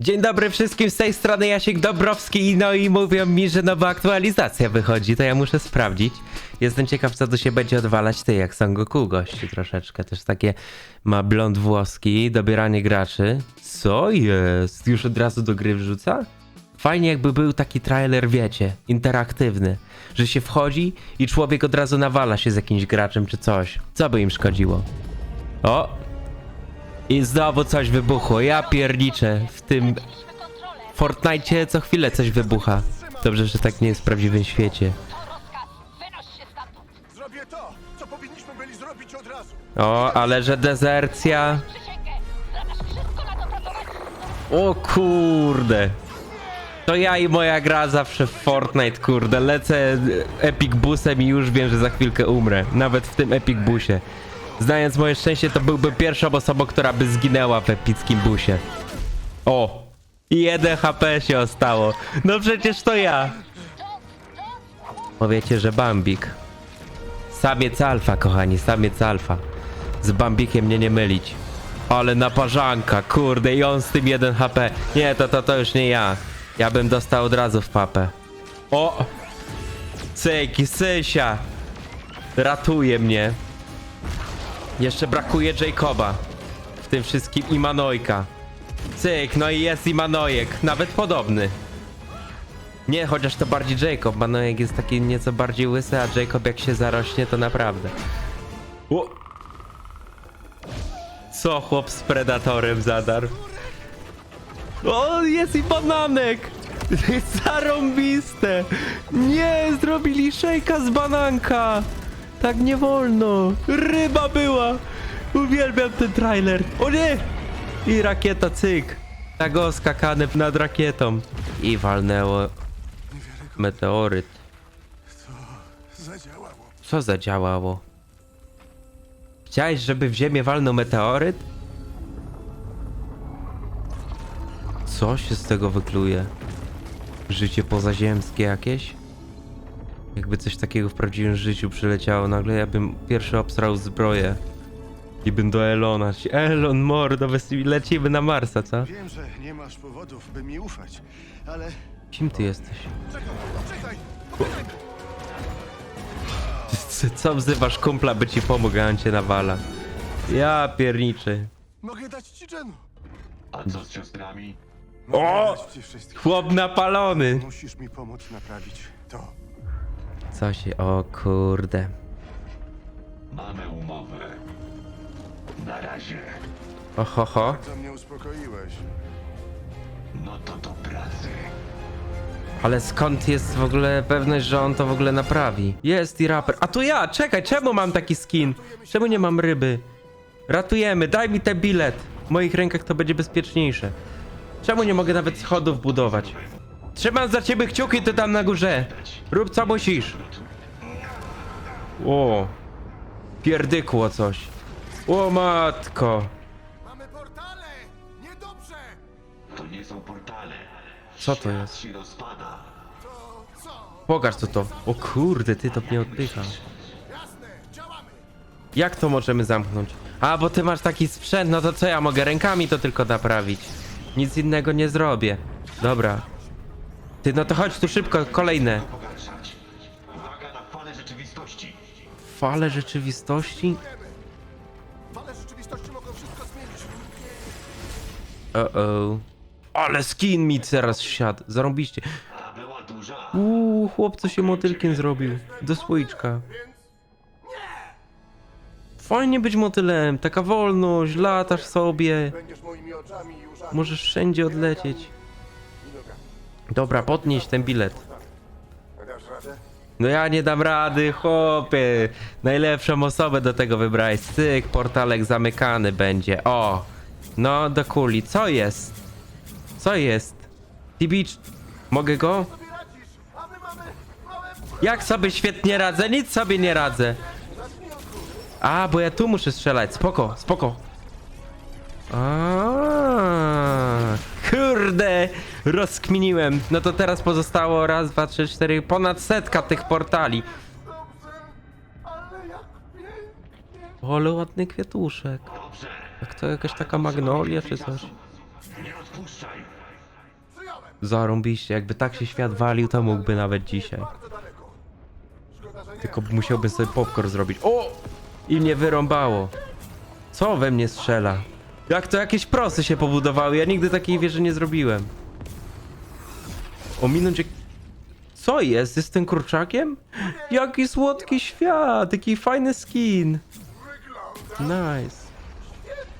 Dzień dobry wszystkim, z tej strony Jasiek Dobrowski no i mówią mi, że nowa aktualizacja wychodzi, to ja muszę sprawdzić. Jestem ciekaw co tu się będzie odwalać, ty jak Son Goku gości troszeczkę, też takie ma blond włoski, dobieranie graczy. Co jest? Już od razu do gry wrzuca? Fajnie jakby był taki trailer, wiecie, interaktywny, że się wchodzi i człowiek od razu nawala się z jakimś graczem czy coś. Co by im szkodziło? O, i znowu coś wybuchło. Ja pierniczę. W tym Fortnite co chwilę coś wybucha. Dobrze, że tak nie jest w prawdziwym świecie. Zrobię to, co powinniśmy byli zrobić od razu. O, ale że dezercja. O kurde. To ja i moja gra zawsze w Fortnite, kurde. Lecę Epic Busem i już wiem, że za chwilkę umrę. Nawet w tym Epic Busie. Znając moje szczęście, to byłbym pierwszą osobą, która by zginęła w epickim busie. O! Jeden HP się ostało. No przecież to ja. Powiecie, że Bambik. Samiec alfa, kochani, samiec alfa. Z Bambikiem mnie nie mylić. Ale naparzanka, kurde, i on z tym 1 HP. Nie, to, to, to już nie ja. Ja bym dostał od razu w papę. O! Cyki, Sysia! Ratuje mnie. Jeszcze brakuje Jacoba. W tym wszystkim i Manojka. Cyk, no i jest i Manojek. Nawet podobny. Nie, chociaż to bardziej Jacob. Manojek jest taki nieco bardziej łysy, a Jacob jak się zarośnie, to naprawdę. O! Co chłop z Predatorem zadarł? O, jest i bananek! Zarąbiste! Nie, zrobili szejka z bananka! Tak nie wolno! Ryba była! Uwielbiam ten trailer! O nie! I rakieta cyk! O, skakany nad rakietą. I walnęło meteoryt. Co zadziałało? Chciałeś, żeby w ziemię walnął meteoryt? Co się z tego wykluje? Życie pozaziemskie jakieś? Jakby coś takiego w prawdziwym życiu przyleciało, nagle ja bym pierwszy obstrał zbroję. I bym do Elona. Elon, mordo, lecimy na Marsa, co? Wiem, że nie masz powodów, by mi ufać, ale... Kim ty jesteś? Czekaj, czekaj! C- Co wzywasz kumpla, by ci pomógł, a on cię nawala? Ja pierniczy. Mogę dać ci dżenu. A co z siostrami? Mogę O! dać ci. Chłop napalony. Musisz mi pomóc naprawić to. Co się... O kurde. Mamy umowę. Na razie. Ohoho. Co mnie uspokoiłeś? No to do pracy. Ale skąd jest w ogóle pewność, że on to w ogóle naprawi? Jest i raper. A to ja! Czekaj, czemu mam taki skin? Czemu nie mam ryby? Ratujemy, daj mi ten bilet. W moich rękach to będzie bezpieczniejsze. Czemu nie mogę nawet schodów budować? Trzymam za ciebie kciuki, ty tam na górze. Rób co musisz. O. Pierdykło coś. O matko. Mamy portale! Niedobrze! To nie są portale. Co to jest? rozpada. To co? Pokaż co to. O kurde, ty to mnie. Jasne, działamy! Jak to możemy zamknąć? A, bo ty masz taki sprzęt, no to co ja mogę rękami to tylko naprawić. Nic innego nie zrobię. Dobra. Ty, no to chodź tu szybko, kolejne. Uwaga na falę rzeczywistości. Fale rzeczywistości? Fale rzeczywistości mogą wszystko zmienić. Uh-oh. Ale skin mi teraz siadł. Zarąbiście. A była duża. Uuu, chłopco się motylkiem zrobił. Do słoiczka. Fajnie być motylem, taka wolność, latasz sobie. Będziesz moimi oczami i uszami. Możesz wszędzie odlecieć. Dobra, podnieś ten bilet. No ja nie dam rady, chłopie. Najlepszą osobę do tego wybrałeś. Cyk, portalek zamykany będzie. O! No, do kuli. Co jest? Co jest? T-Beach, mogę go? Jak sobie świetnie radzę? Nic sobie nie radzę. A, bo ja tu muszę strzelać. Spoko, spoko. A, kurde, rozkminiłem. No to teraz pozostało raz, dwa, trzy, cztery, ponad setka tych portali. Ale ładny kwiatuszek. Jak to jakaś taka magnolia czy coś? Nie. Zarąbiście, jakby tak się świat walił, to mógłby nawet dzisiaj. Tylko musiałbym sobie popcorn zrobić. O! I mnie wyrąbało. Co we mnie strzela? Jak to jakieś prosy się pobudowały? Ja nigdy takiej wieży nie zrobiłem. Ominąć jak... Co jest? Jest tym kurczakiem? Jaki słodki świat! Jaki fajny skin! Nice.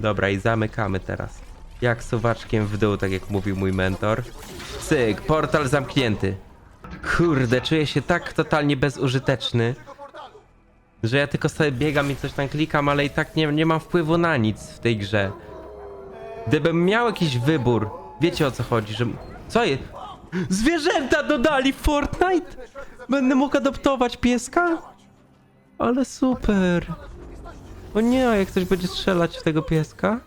Dobra, i zamykamy teraz. Jak suwaczkiem w dół, tak jak mówił mój mentor. Cyk, portal zamknięty. Kurde, czuję się tak totalnie bezużyteczny, że ja tylko sobie biegam i coś tam klikam, ale i tak nie, nie mam wpływu na nic w tej grze. Gdybym miał jakiś wybór, wiecie o co chodzi, że... Co jest? Zwierzęta dodali w Fortnite! Będę mógł adoptować pieska? Ale super. O nie, a jak ktoś będzie strzelać w tego pieska?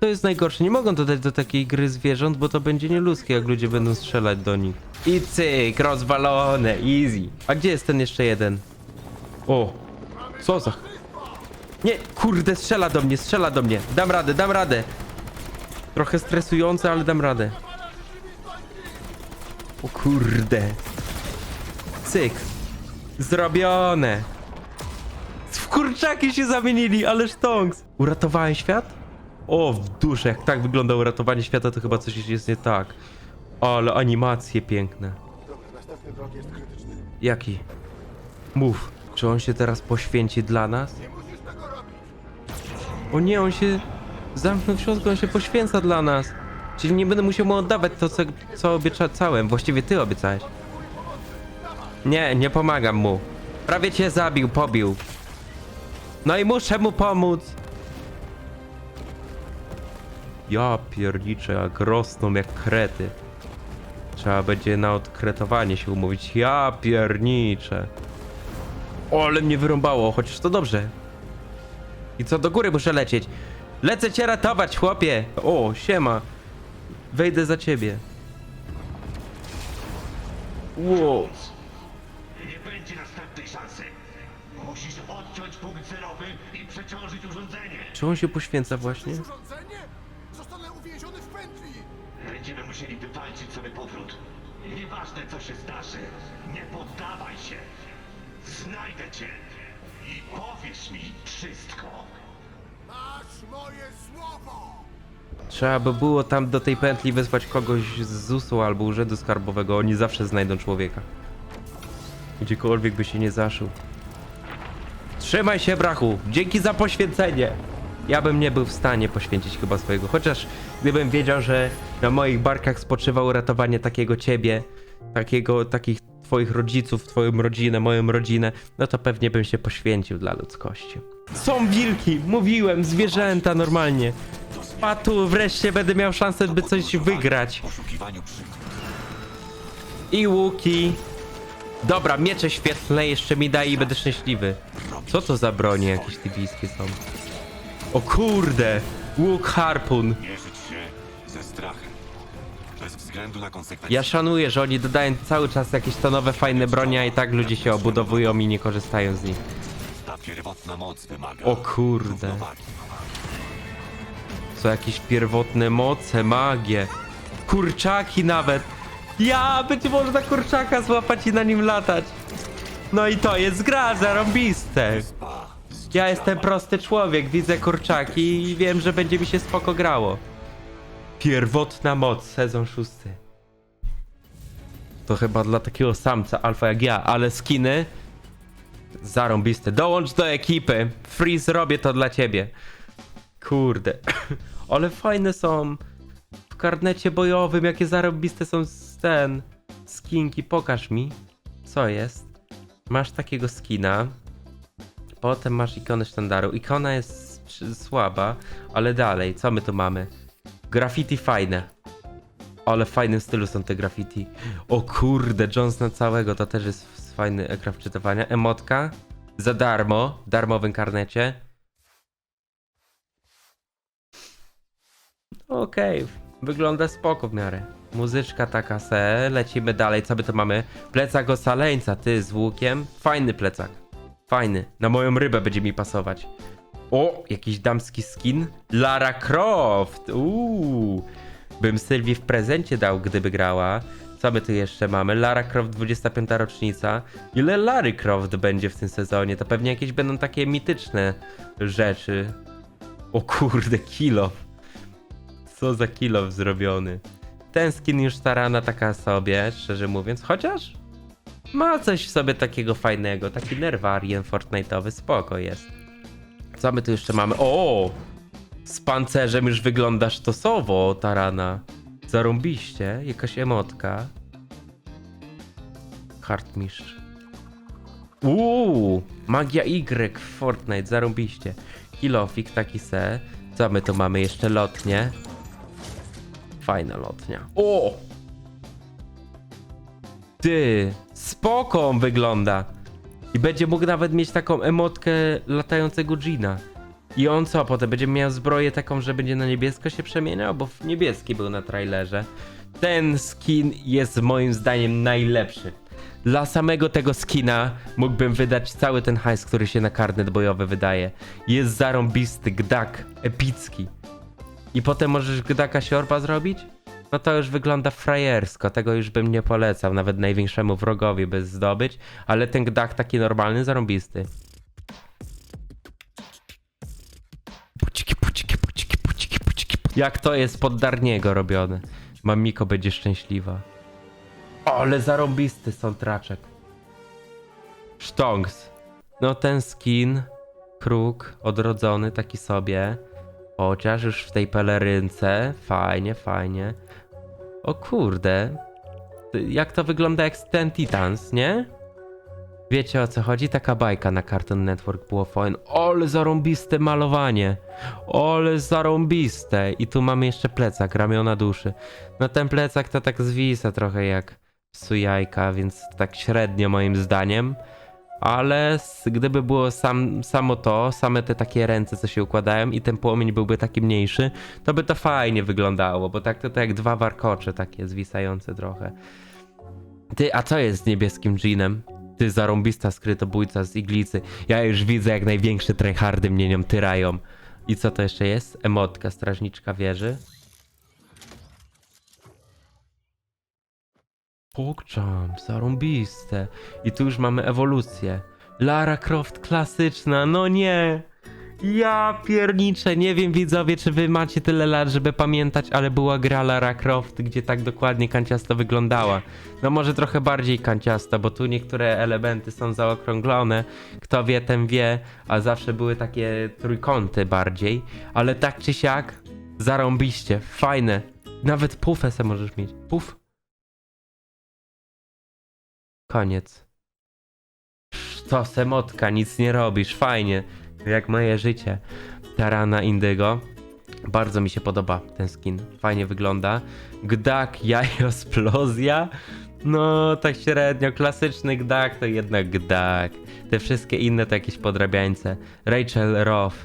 To jest najgorsze. Nie mogą dodać do takiej gry zwierząt, bo to będzie nieludzkie, jak ludzie będą strzelać do nich. I cyk, rozwalone, easy. A gdzie jest ten jeszcze jeden? O, co za... Nie, kurde, strzela do mnie, strzela do mnie. Dam radę, dam radę. Trochę stresujące, ale dam radę. O kurde. Cyk. Zrobione. W kurczaki się zamienili, ale sztonks. Uratowałem świat? O, w duszę, jak tak wygląda uratowanie świata, to chyba coś jest nie tak. Ale animacje piękne. Jaki? Mów, czy on się teraz poświęci dla nas? Nie musisz tego robić. O nie, on się zamknął w środku, on się poświęca dla nas. Czyli nie będę musiał mu oddawać to, co, co obiecałem. Właściwie ty obiecałeś. Nie, nie pomagam mu. Prawie cię zabił, pobił. No i muszę mu pomóc. Ja pierniczę, jak rosną jak krety. Trzeba będzie na odkretowanie się umówić. Ja pierniczę. O, ale mnie wyrąbało, chociaż to dobrze. I co, do góry muszę lecieć. Lecę cię ratować, chłopie. O, siema. Wejdę za ciebie. Wow. Nie będzie następnej szansy. Musisz odciąć punkt zerowy i przeciążyć urządzenie. Czy on się poświęca właśnie? Urządzenie? Zostanę uwięziony w pętli. Będziemy musieli wywalczyć sobie powrót. Nieważne co się zdarzy, nie poddawaj się. Znajdę cię i powiesz mi wszystko. Masz moje słowo. Trzeba by było tam do tej pętli wysłać kogoś z ZUS-u albo Urzędu Skarbowego. Oni zawsze znajdą człowieka. Gdziekolwiek by się nie zaszył. Trzymaj się, brachu! Dzięki za poświęcenie! Ja bym nie był w stanie poświęcić chyba swojego. Chociaż gdybym wiedział, że na moich barkach spoczywa uratowanie takiego ciebie, takiego, takich twoich rodziców, twoją rodzinę, moją rodzinę, no to pewnie bym się poświęcił dla ludzkości. Są wilki! Mówiłem! Zwierzęta normalnie! A tu wreszcie będę miał szansę, by coś wygrać. I łuki. Dobra, miecze świetlne jeszcze mi daj i będę szczęśliwy. Co to za bronie jakieś tybijskie są? O kurde! Łuk harpun. Ja szanuję, że oni dodają cały czas jakieś to nowe fajne bronie, a i tak ludzie się obudowują i nie korzystają z nich. O kurde. Co jakieś pierwotne moce, magie. Kurczaki nawet. Ja, będzie można kurczaka złapać i na nim latać. No i to jest gra zarąbiste. Ja jestem prosty człowiek, widzę kurczaki i wiem, że będzie mi się spoko grało. Pierwotna moc, sezon szósty. To chyba dla takiego samca alfa jak ja, ale skiny zarąbiste. Dołącz do ekipy. Freeze robię to dla ciebie. Kurde. Ale fajne są. W karnecie bojowym, jakie zarobiste są z ten. Skinki, pokaż mi. Co jest? Masz takiego skina. Potem masz ikonę sztandaru. Ikona jest słaba, ale dalej, co my tu mamy? Graffiti fajne. Ale w fajnym stylu są te graffiti. O kurde, Johnsona całego, to też jest fajny ekran wczytywania. Emotka za darmo, w darmowym karnecie. Okej, wygląda spoko w miarę. Muzyczka taka se, lecimy dalej, co my tu mamy? Plecak osaleńca, ty z łukiem. Fajny plecak. Fajny. Na moją rybę będzie mi pasować. O, jakiś damski skin. Lara Croft. Uuu. bym Sylwii w prezencie dał, gdyby grała. Co my tu jeszcze mamy? Lara Croft 25 rocznica. Ile Lary Croft będzie w tym sezonie? To pewnie jakieś będą takie mityczne rzeczy. O kurde, kilo. Co za kilo zrobiony. Ten skin już starana taka sobie, szczerze mówiąc. Chociaż ma coś w sobie takiego fajnego. Taki nerwarien Fortnite'owy, spoko jest. Co my tu jeszcze mamy? O! Z pancerzem już wygląda sztosowo, Tarana. Zarąbiście, jakaś emotka. Hartmistrz. Uuu, magia Y w Fortnite, zarąbiście. Kilofik taki se. Co my tu mamy jeszcze? Lotnie. Fajna lotnia. O! Ty, spoko on wygląda. I będzie mógł nawet mieć taką emotkę latającego Gina. I on co, potem będzie miał zbroję taką, że będzie na niebiesko się przemieniał? Bo w niebieski był na trailerze. Ten skin jest moim zdaniem najlepszy. Dla samego tego skina mógłbym wydać cały ten hajs, który się na karnet bojowy wydaje. Jest zarąbisty, gdak, epicki. I potem możesz gdaka siorba zrobić? No to już wygląda frajersko, tego już bym nie polecał, nawet największemu wrogowi by zdobyć, ale ten gdak taki normalny, zarąbisty. Puciki, puciki, puciki, puciki, puciki. Jak to jest pod Darniego robione? Mamiko będzie szczęśliwa. Ale zarąbisty soundtraczek. Sztongs. No ten skin, kruk, odrodzony taki sobie. Chociaż już w tej pelerynce. Fajnie, fajnie. O kurde. Jak to wygląda jak ten Titans, nie? Wiecie o co chodzi? Taka bajka na Cartoon Network było fajne. Ole zarąbiste malowanie. Ole zarąbiste. I tu mamy jeszcze plecak, ramiona duszy. No ten plecak to tak zwisa trochę jak sujajka, więc tak średnio moim zdaniem. Ale gdyby było sam, samo to, same te takie ręce, co się układają i ten płomień byłby taki mniejszy, to by to fajnie wyglądało, bo tak to, to jak dwa warkocze takie zwisające trochę. Ty, a co jest z niebieskim dżinem? Ty, zarąbista skrytobójca z iglicy. Ja już widzę, jak największe tryhardy mnie nią tyrają. I co to jeszcze jest? Emotka, strażniczka wieży. Pogchamp, zarąbiste. I tu już mamy ewolucję. Lara Croft klasyczna, no nie! Ja pierniczę, nie wiem widzowie, czy wy macie tyle lat, żeby pamiętać, ale była gra Lara Croft, gdzie tak dokładnie kanciasto wyglądała. No może trochę bardziej kanciasto, bo tu niektóre elementy są zaokrąglone, kto wie, ten wie, a zawsze były takie trójkąty bardziej, ale tak czy siak, zarąbiście, fajne. Nawet pufę se możesz mieć. Puf. Koniec. To semotka, nic nie robisz, fajnie. Jak moje życie. Tarana Indygo. Bardzo mi się podoba ten skin. Fajnie wygląda. Gdak, jajosplozja. No, tak średnio. Klasyczny Gdak to jednak Gdak. Te wszystkie inne to jakieś podrabiańce. Rachel Roth.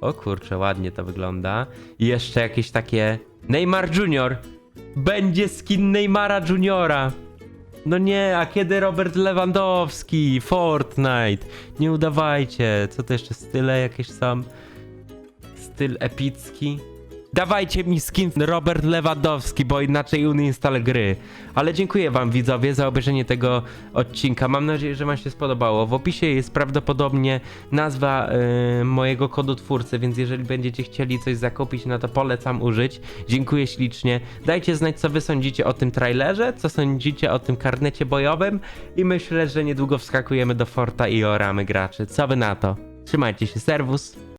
O kurczę, ładnie to wygląda. I jeszcze jakieś takie... Neymar Junior. Będzie skin Neymara Juniora. No nie, a kiedy Robert Lewandowski? Fortnite. Nie udawajcie. Co to jeszcze style jakieś są? Styl epicki. Dawajcie mi skin Robert Lewandowski, bo inaczej uninstall gry. Ale dziękuję wam widzowie za obejrzenie tego odcinka. Mam nadzieję, że wam się spodobało. W opisie jest prawdopodobnie nazwa y, mojego kodu twórcy, więc jeżeli będziecie chcieli coś zakupić, no to polecam użyć. Dziękuję ślicznie. Dajcie znać, co wy sądzicie o tym trailerze, co sądzicie o tym karnecie bojowym i myślę, że niedługo wskakujemy do Forta i oramy graczy. Co wy na to? Trzymajcie się, serwus!